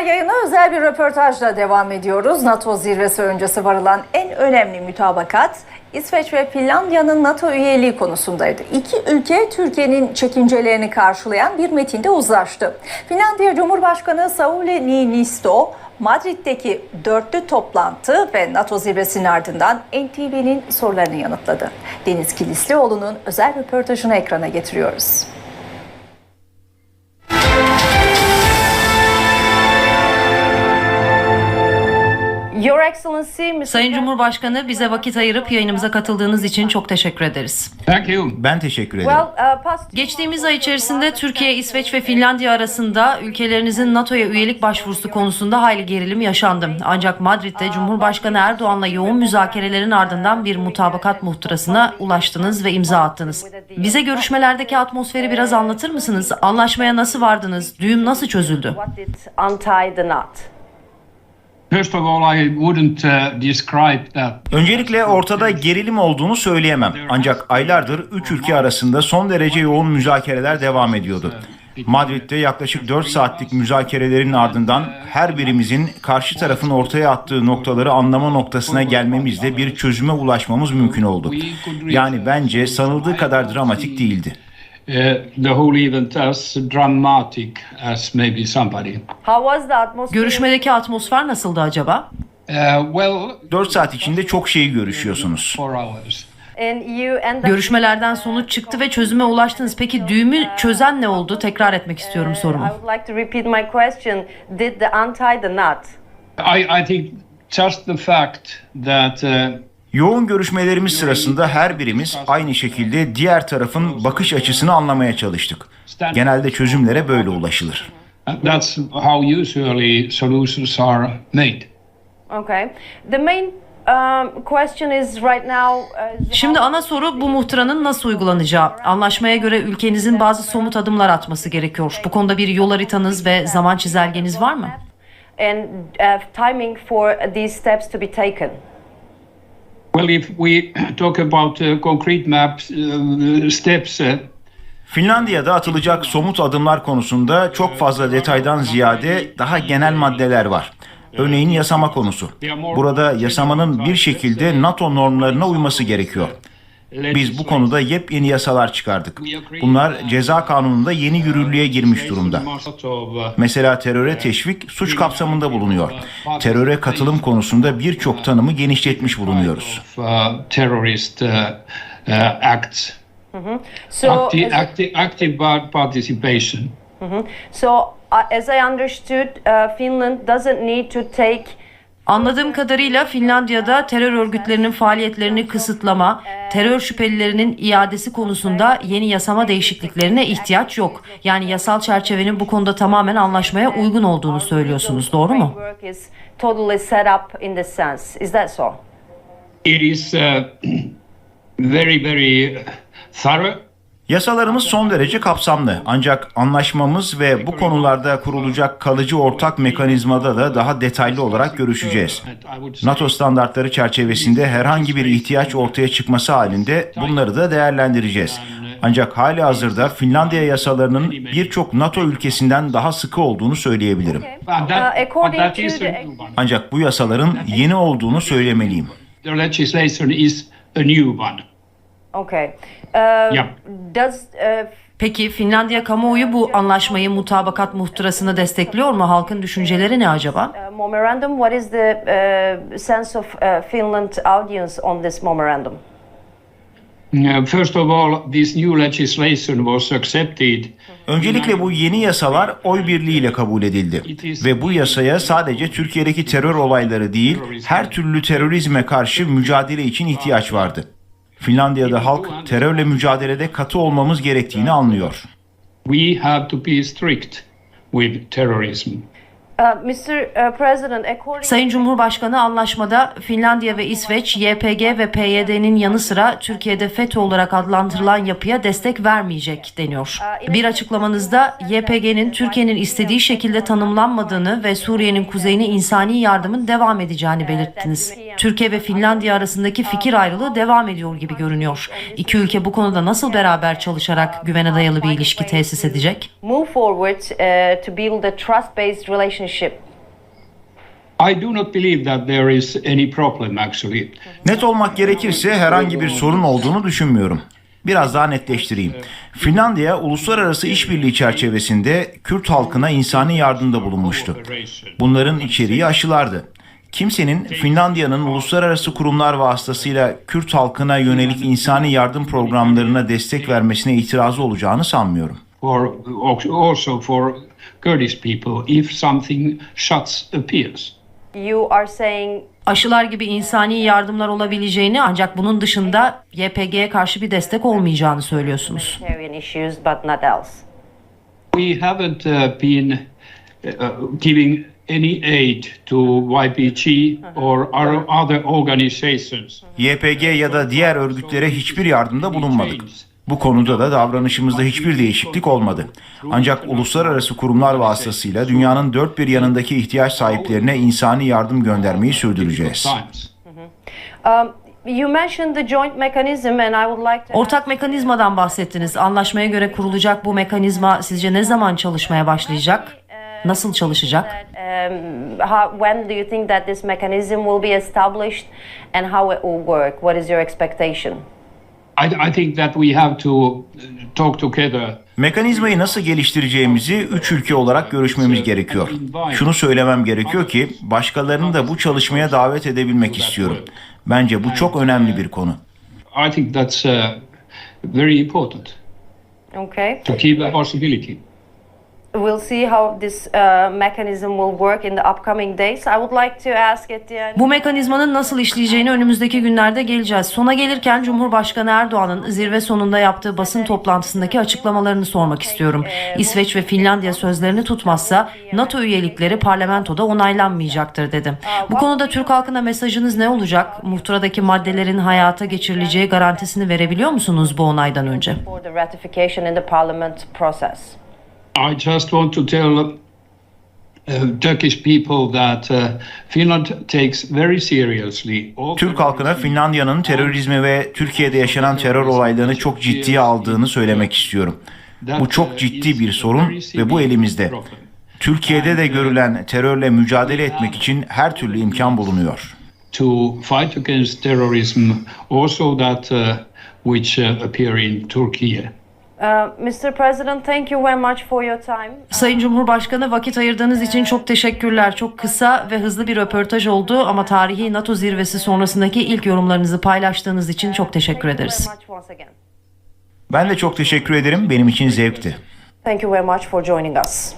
yayına özel bir röportajla devam ediyoruz. NATO zirvesi öncesi varılan en önemli mütabakat İsveç ve Finlandiya'nın NATO üyeliği konusundaydı. İki ülke Türkiye'nin çekincelerini karşılayan bir metinde uzlaştı. Finlandiya Cumhurbaşkanı Sauli Niinisto Madrid'deki dörtlü toplantı ve NATO zirvesinin ardından NTV'nin sorularını yanıtladı. Deniz Kilislioğlu'nun özel röportajını ekrana getiriyoruz. Sayın Cumhurbaşkanı bize vakit ayırıp yayınımıza katıldığınız için çok teşekkür ederiz. Thank you. Ben teşekkür ederim. Uh, Geçtiğimiz ay içerisinde Türkiye, İsveç ve Finlandiya arasında ülkelerinizin NATO'ya üyelik başvurusu konusunda hayli gerilim yaşandı. Ancak Madrid'de Cumhurbaşkanı Erdoğan'la yoğun müzakerelerin ardından bir mutabakat muhtırasına ulaştınız ve imza attınız. Bize görüşmelerdeki atmosferi biraz anlatır mısınız? Anlaşmaya nasıl vardınız? Düğüm nasıl çözüldü? what did untie the knot? Uh. Öncelikle ortada gerilim olduğunu söyleyemem. Ancak aylardır üç ülke arasında son derece yoğun müzakereler devam ediyordu. Madrid'de yaklaşık 4 saatlik müzakerelerin ardından her birimizin karşı tarafın ortaya attığı noktaları anlama noktasına gelmemizle bir çözüme ulaşmamız mümkün oldu. Yani bence sanıldığı kadar dramatik değildi. Uh, the whole event as dramatic as maybe somebody. How was the atmosphere? Görüşmedeki atmosfer nasıldı acaba? Uh, well, 4 saat içinde çok şeyi görüşüyorsunuz. Görüşmelerden sonuç çıktı ve çözüme ulaştınız. Peki düğümü çözen ne oldu? Tekrar etmek istiyorum sorumu. I would like to repeat my question. Did the untie the knot? I, I think just the fact that uh, Yoğun görüşmelerimiz sırasında her birimiz aynı şekilde diğer tarafın bakış açısını anlamaya çalıştık. Genelde çözümlere böyle ulaşılır. that's how usually solutions are made. Okay. The main um, question is right now. Uh, Şimdi ana soru bu muhtıranın nasıl uygulanacağı. Anlaşmaya göre ülkenizin bazı somut adımlar atması gerekiyor. Bu konuda bir yol haritanız ve zaman çizelgeniz var mı? and uh, timing for these steps to be taken. Finlandiya'da atılacak somut adımlar konusunda çok fazla detaydan ziyade daha genel maddeler var. Örneğin yasama konusu. Burada yasamanın bir şekilde NATO normlarına uyması gerekiyor. Biz bu konuda yepyeni yasalar çıkardık. Bunlar ceza kanununda yeni yürürlüğe girmiş durumda. Mesela teröre teşvik suç kapsamında bulunuyor. Teröre katılım konusunda birçok tanımı genişletmiş bulunuyoruz. uh, acts, So, active, active, active par- participation. so as I understood, uh, Finland doesn't need to take Anladığım kadarıyla Finlandiya'da terör örgütlerinin faaliyetlerini kısıtlama, terör şüphelilerinin iadesi konusunda yeni yasama değişikliklerine ihtiyaç yok. Yani yasal çerçevenin bu konuda tamamen anlaşmaya uygun olduğunu söylüyorsunuz, doğru mu? It is uh, very, very thorough. Yasalarımız son derece kapsamlı ancak anlaşmamız ve bu konularda kurulacak kalıcı ortak mekanizmada da daha detaylı olarak görüşeceğiz. NATO standartları çerçevesinde herhangi bir ihtiyaç ortaya çıkması halinde bunları da değerlendireceğiz. Ancak hali hazırda Finlandiya yasalarının birçok NATO ülkesinden daha sıkı olduğunu söyleyebilirim. Uh. Ancak bu yasaların yeni olduğunu söylemeliyim. Okay. Uh, Yeah. Does uh, Peki Finlandiya kamuoyu bu anlaşmayı mutabakat muhtırasını destekliyor mu? Halkın düşünceleri ne acaba? uh, memorandum? What is the uh, sense of uh, Finland audience on this memorandum? First of all, this new legislation was accepted. Öncelikle bu yeni yasalar oy birliğiyle kabul edildi. Ve bu yasaya sadece Türkiye'deki terör olayları değil, her türlü terörizme karşı mücadele için ihtiyaç vardı. Finlandiya'da halk terörle mücadelede katı olmamız gerektiğini anlıyor. We have to be strict with terrorism. Uh, uh, Sayın Cumhurbaşkanı anlaşmada Finlandiya ve İsveç, YPG ve PYD'nin yanı sıra Türkiye'de FETÖ olarak adlandırılan yapıya destek vermeyecek deniyor. Bir açıklamanızda YPG'nin Türkiye'nin istediği şekilde tanımlanmadığını ve Suriye'nin kuzeyine insani yardımın devam edeceğini belirttiniz. Türkiye ve Finlandiya arasındaki fikir ayrılığı devam ediyor gibi görünüyor. İki ülke bu konuda nasıl beraber çalışarak güvene dayalı bir ilişki tesis edecek? move forward uh, to build a trust-based relationship. I do not believe that there is any problem actually. Net olmak gerekirse herhangi bir sorun olduğunu düşünmüyorum. Biraz daha netleştireyim. Finlandiya uluslararası işbirliği çerçevesinde Kürt halkına insani yardımda bulunmuştu. Bunların içeriği aşılardı. Kimsenin Finlandiya'nın uluslararası kurumlar vasıtasıyla Kürt halkına yönelik insani yardım programlarına destek vermesine itirazı olacağını sanmıyorum. For also for Kurdish people, if something shuts appears. You are saying Aşılar gibi insani yardımlar olabileceğini ancak bunun dışında YPG'ye karşı bir destek olmayacağını söylüyorsunuz. We haven't uh, been uh, giving any aid to YPG or other organizations. YPG ya da diğer örgütlere hiçbir yardımda bulunmadık. Bu konuda da davranışımızda hiçbir değişiklik olmadı. Ancak uluslararası kurumlar vasıtasıyla dünyanın dört bir yanındaki ihtiyaç sahiplerine insani yardım göndermeyi sürdüreceğiz. Times. Um, you mentioned the joint mechanism and I would like to Ortak mekanizmadan bahsettiniz. Anlaşmaya göre kurulacak bu mekanizma sizce ne zaman çalışmaya başlayacak? Nasıl çalışacak? um, when do you think that this mechanism will be established and how it will work? What is your expectation? I, I think that we have to uh, talk together. Mekanizmayı nasıl geliştireceğimizi üç ülke olarak görüşmemiz gerekiyor. Şunu söylemem gerekiyor ki başkalarını da bu çalışmaya davet edebilmek istiyorum. Bence bu çok önemli bir konu. I think that's uh, very important Okay. to keep a possibility. We'll see how this uh, mechanism will work in the upcoming days. I would like to ask at the end. Bu mekanizmanın nasıl işleyeceğini önümüzdeki günlerde geleceğiz. Sona gelirken Cumhurbaşkanı Erdoğan'ın zirve sonunda yaptığı basın toplantısındaki açıklamalarını sormak istiyorum. İsveç ve Finlandiya sözlerini tutmazsa NATO üyelikleri parlamentoda onaylanmayacaktır dedi. Bu konuda Türk halkına mesajınız ne olacak? Muhtıradaki maddelerin hayata geçirileceği garantisini verebiliyor musunuz bu onaydan önce? I just want to tell uh, Turkish people that uh, Finland takes very seriously Türk halkına Finlandiya'nın terörizmi ve Türkiye'de yaşanan terör olaylarını çok ciddiye aldığını söylemek istiyorum. Bu çok ciddi bir sorun ve bu elimizde. Türkiye'de de görülen terörle mücadele etmek için her türlü imkan bulunuyor. to fight against terrorism, also that uh, which uh, appear in Turkey. Uh, Mr. President, thank you very much for your time. Sayın Cumhurbaşkanı vakit ayırdığınız için çok teşekkürler. Çok kısa ve hızlı bir röportaj oldu ama tarihi NATO zirvesi sonrasındaki ilk yorumlarınızı paylaştığınız için çok teşekkür ederiz. Ben de çok teşekkür ederim. Benim için zevkti. Thank you very much for joining us.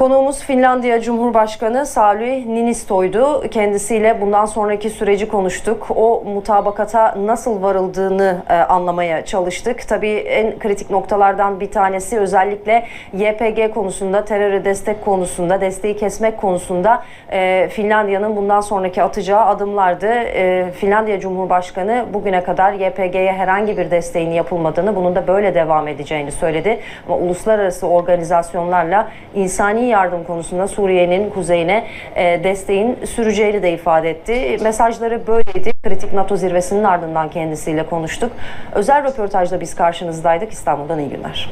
Konuğumuz Finlandiya Cumhurbaşkanı Sauli Niinisto'ydu. Kendisiyle bundan sonraki süreci konuştuk. O mutabakata nasıl varıldığını e, anlamaya çalıştık. Tabii en kritik noktalardan bir tanesi özellikle YPG konusunda, teröre destek konusunda, desteği kesmek konusunda e, Finlandiya'nın bundan sonraki atacağı adımlardı. E, Finlandiya Cumhurbaşkanı bugüne kadar YPG'ye herhangi bir desteğin yapılmadığını, bunun da böyle devam edeceğini söyledi. Ama uluslararası organizasyonlarla insani yardım konusunda Suriye'nin kuzeyine e, desteğin süreceğini de ifade etti. Mesajları böyleydi. Kritik NATO zirvesinin ardından kendisiyle konuştuk. Özel röportajda biz karşınızdaydık. İstanbul'dan iyi günler.